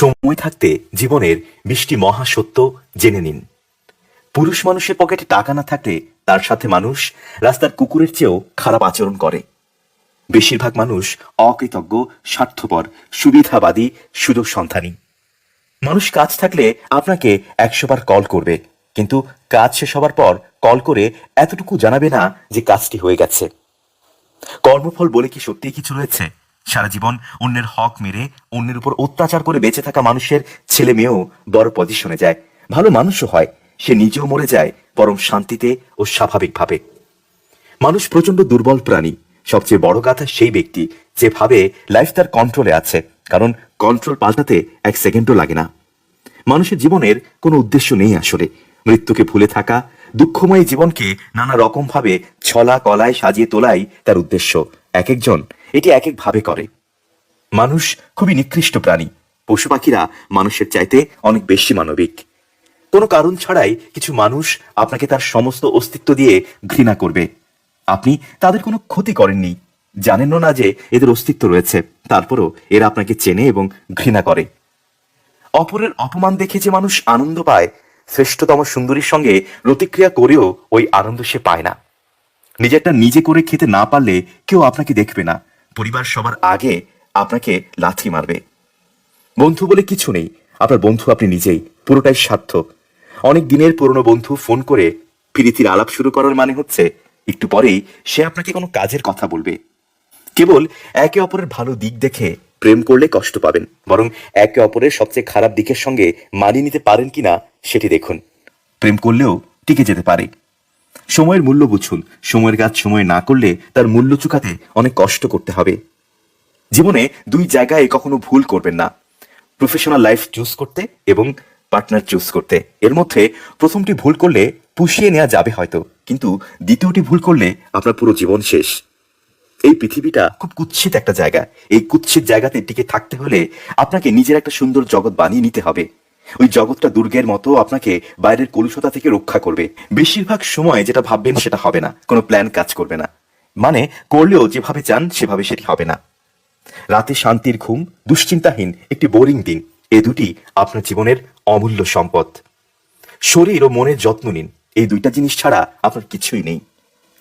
সময় থাকতে জীবনের বৃষ্টি মহাসত্য জেনে নিন। পুরুষ মানুষের পকেটে টাকা না থাকলে তার সাথে মানুষ রাস্তার কুকুরের চেয়েও খারাপ আচরণ করে। বেশিরভাগ মানুষ অকৃতজ্ঞ, স্বার্থপর, সুবিধাবাদী, সুযোগ সন্ধানী। মানুষ কাজ থাকলে আপনাকে একশো বার কল করবে, কিন্তু কাজ শেষ হবার পর কল করে এতটুকু জানাবে না যে কাজটি হয়ে গেছে। কর্মফল বলে কি সত্যি কিছু রয়েছে? সারা জীবন অন্যের হক মেরে, অন্যের উপর অত্যাচার করে বেঁচে থাকা মানুষের ছেলে মেয়েও বড় পজিশনে যায়। ভালো মানুষও হয়, সে নিজেও মরে যায়, বরং শান্তিতে ও স্বাভাবিকভাবে। মানুষ প্রচণ্ড দুর্বল প্রাণী, সবচেয়ে বড় কথা সেই ব্যক্তি, যে ভাবে লাইফ তার কন্ট্রোলে আছে, কারণ কন্ট্রোল পাল্টাতে এক সেকেন্ডও লাগে না। মানুষের জীবনের কোনো উদ্দেশ্য নেই আসলে। মৃত্যুকে ভুলে থাকা, দুঃখময় জীবনকে নানা রকম ভাবে ছলা কলায় সাজিয়ে তোলাই তার উদ্দেশ্য। এক একজন এটি এক এক ভাবে করে। মানুষ খুবই নিকৃষ্ট প্রাণী। পশু পাখিরা মানুষের চাইতে অনেক বেশি মানবিক। কোনো কারণ ছাড়াই কিছু মানুষ আপনাকে তার সমস্ত অস্তিত্ব দিয়ে ঘৃণা করবে। আপনি তাদের কোনো ক্ষতি করেননি। জানেনও না যে এদের অস্তিত্ব রয়েছে। তারপরও এরা আপনাকে চেনে এবং ঘৃণা করে। অপরের অপমান দেখে যে মানুষ আনন্দ পায়, শ্রেষ্ঠতম সুন্দরীর সঙ্গে প্রতিক্রিয়া করেও ওই আনন্দ সে পায় না। নিজেরটা নিজে করে খেতে না পারলে কেউ আপনাকে দেখবে না। পরিবার সবার আগে আপনাকে লাথি মারবে। বন্ধু বলে কিছু নেই। আপনার বন্ধু আপনি নিজেই। পুরোটাই স্বার্থ অনেক দিনের পুরনো বন্ধু ফোন করে প্রীতির আলাপ শুরু করার মানে হচ্ছে, একটু পরেই সে আপনাকে কোনো কাজের কথা বলবে। কেবল একে অপরের ভালো দিক দেখে প্রেম করলে কষ্ট পাবেন। বরং একে অপরের সবচেয়ে খারাপ দিকের সঙ্গে মানিয়ে নিতে পারেন কিনা, সেটি দেখুন। প্রেম করলেও টিকে যেতে পারে। সময়ের মূল্য বুঝুন। সময়ের কাজ সময় না করলে তার মূল্য চুকাতে অনেক কষ্ট করতে হবে। জীবনে দুই জায়গায় কখনো ভুল করবেন না। প্রফেশনাল লাইফ চুজ করতে এবং পার্টনার চুজ করতে। এর মধ্যে প্রথমটি ভুল করলে পুষিয়ে নেওয়া যাবে হয়তো, কিন্তু দ্বিতীয়টি ভুল করলে আপনার পুরো জীবন শেষ। এই পৃথিবীটা খুব কুৎসিত একটা জায়গা। এই কুৎসিত জায়গাতে টিকে থাকতে হলে আপনাকে নিজের একটা সুন্দর জগৎ বানিয়ে নিতে হবে। ওই জগৎটা দুর্গের মতো আপনাকে বাইরের কলুষতা থেকে রক্ষা করবে। বেশিরভাগ সময় যেটা ভাববেন সেটা হবে না। কোনো প্ল্যান কাজ করবে না। মানে করলেও যেভাবে চান, সেভাবে সেটি হবে না। রাতে শান্তির ঘুম, দুশ্চিন্তাহীন একটি বোরিং দিন। এ দুটি আপনার জীবনের অমূল্য সম্পদ। শরীর ও মনের যত্ন নিন। এই দুইটা জিনিস ছাড়া আপনার কিছুই নেই।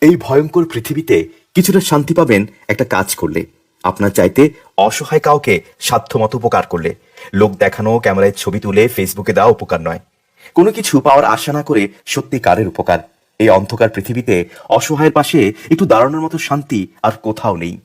এই ভয়ঙ্কর পৃথিবীতে কিছুটা শান্তি পাবেন একটা কাজ করলে। আপনার চাইতে অসহায় কাউকে সাধ্যমতো উপকার করলে। লোক দেখানো, ক্যামেরায় ছবি তুলে ফেসবুকে দেওয়া উপকার নয়। কোনো কিছু পাওয়ার আশা না করে সত্যিকারের উপকার। এই অন্ধকার পৃথিবীতে অসহায়ের পাশে একটু দাঁড়ানোর মতো শান্তি আর কোথাও নেই।